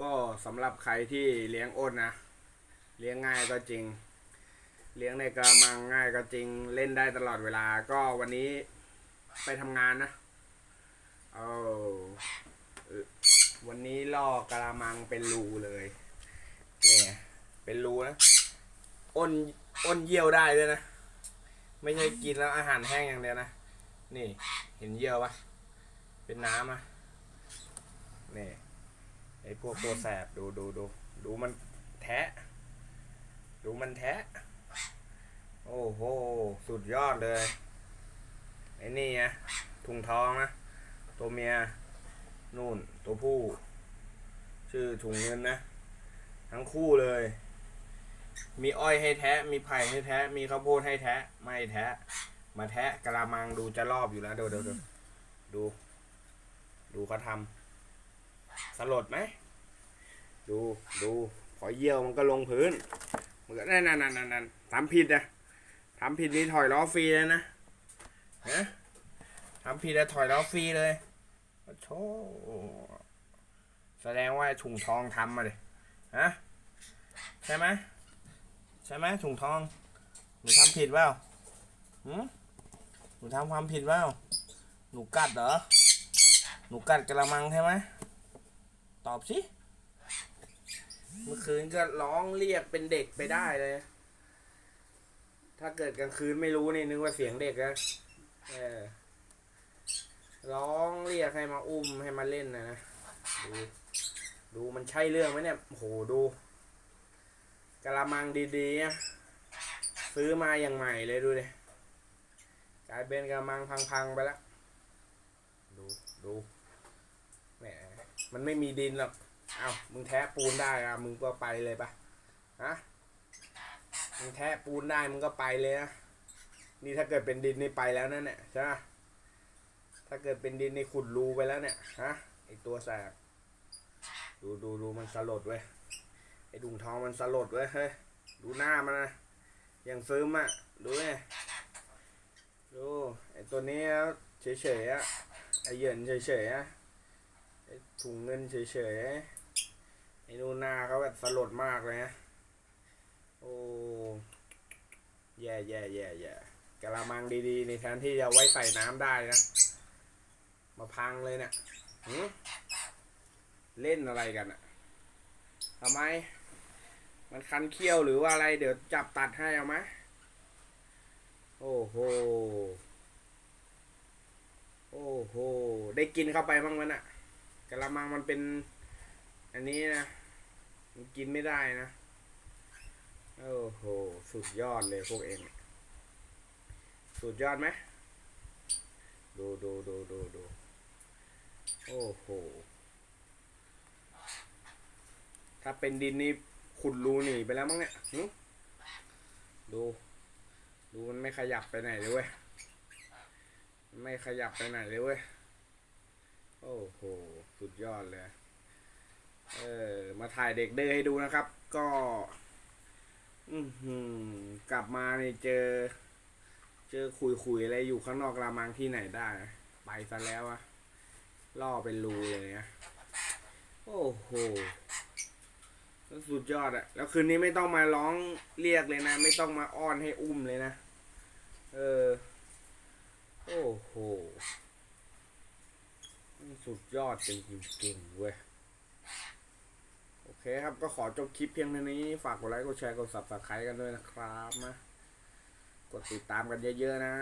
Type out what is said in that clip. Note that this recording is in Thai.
ก็สำหรับใครที่เลี้ยงอ้นนะ เลี้ยงง่ายก็จริง เลี้ยงในกระมังง่ายก็จริง เล่นได้ตลอดเวลา ก็วันนี้ไปทำงานนะเอาวันนี้ลอกกระมังเป็นรูเลยเนี่ยเป็นรูนะอ้นอ้นเยี่ยวได้ด้วยนะ ไม่ใช่กินแล้วอาหารแห้งอย่างเดียวนะ นี่เห็นเยี่ยวปะเป็นน้ำอะนี่ อ้พวกตัวแสบดูดูดูดูมันแทะ ดูมันแทะ โอ้โห สุดยอดเลยไอ้นี่ไงถุงทองนะ ตัวเมียนู่น ตัวผู้ ชื่อถุงเงินนะ ทั้งคู่เลย มีอ้อยให้แทะ มีไผ่ให้แทะ มีข้าวโพดให้แทะ ไม่แทะ มาแทะกระมังดูจะรอบอยู่แล้วเดี๋ยวเดี๋ยวเดี๋ยวดู ดูเขาทำสลดไหม ดูดูพอเยี่ยวมันก็ลงพื้นมันก็นั่นนั่นนั่นนั่นทำผิดนะทำผิดนี่ถอยล้อฟรีเลยนะฮะทำผิดแล้วถอยล้อฟรีเลยโอ้โธ่แสดงว่าถุงทองทำมาเลยฮะใช่ไหมใช่ไหมถุงทองหนูทำผิดเปล่าหืมหนูทำความผิดเปล่าหนูกัดเหรอหนูกัดกระมังใช่ไหมตอบสิ เมื่อคืนก็ร้องเรียกเป็นเด็กไปได้เลย ถ้าเกิดกลางคืนไม่รู้นี่นึกว่าเสียงเด็กนะเออร้องเรียกให้มาอุ้มให้มาเล่นนะนะดูดูมันใช่เรื่องไหมเนี่ยโหดูกะละมังดีๆอะซื้อมาอย่างใหม่เลยดูเลยกลายเป็นกะละมังพังๆไปแล้วดูดูแหมมันไม่มีดินหรอก เอา้ามึงแทะปูนได้อะมึงก็ไปเลยปะฮะมึงแทะปูนได้มึงก็ไปเลยนะนี่ถ้าเกิดเป็นดินนี่ไปแล้วนั่นเนี่ยใช่ไหมถ้าเกิดเป็นดินนี่ขุดรูไปแล้วเนี่ยฮะไอตัวแสบดูดูดูมันสลดเว้ยไอดุงทองมันสลดเว้ยเฮ้ยดูหน้ามันนะอย่างซึมอะดูไงดูไอตัวนี้เฉยๆอะไอเหยินเฉยๆอะไอ้ ถุงเงินเฉยๆ ไอ้นูนาเขาแบบสลดมากเลยนะโอ้แย่แย่แย่แย่กระมังดีๆ ในแทนที่จะไว้ใส่น้ำได้นะ มาพังเลยเนะี่ยเล่นอะไรกันอะทำไม มันคันเขี้ยวหรือว่าอะไร เดี๋ยวจับตัดให้เอาไหมโอ้โห โอ้โห ได้กินเข้าไปบ้างมันอะ กระมังมันเป็น อันนี้นะ มันกินไม่ได้นะ โอ้โห สุดยอดเลยพวกเอง สุดยอดไหม ดูดูดูดูดู โอ้โห ถ้าเป็นดินนี่ขุดรูหนีไปแล้วมั้งเนี่ยดู ดูมันไม่ขยับไปไหนเลยเว้ย ไม่ขยับไปไหนเลยเว้ย โอ้โห สุดยอดเลย เออ มาถ่ายเด็กเด้อให้ดูนะครับ ก็ อืกลับมาเนี่เจอ เจอคุยคุยๆอะไรอยู่ข้างนอกระมังที่ไหนได้ ไปซะแล้วอะล่อเป็นรูเลยนะโอ้โห สุดยอดอะแล้วคืนนี้ไม่ต้องมาร้องเรียกเลยนะ ไม่ต้องมาอ้อนให้อุ้มเลยนะ เออ โอ้โห สุดยอดจริงๆเว้ย โอเคครับก็ขอจบคลิปเพียงเท่านี้ ฝากกดไลค์ กดแชร์ กด subscribe กันด้วยนะครับนะ กดติดตามกันเยอะๆนะ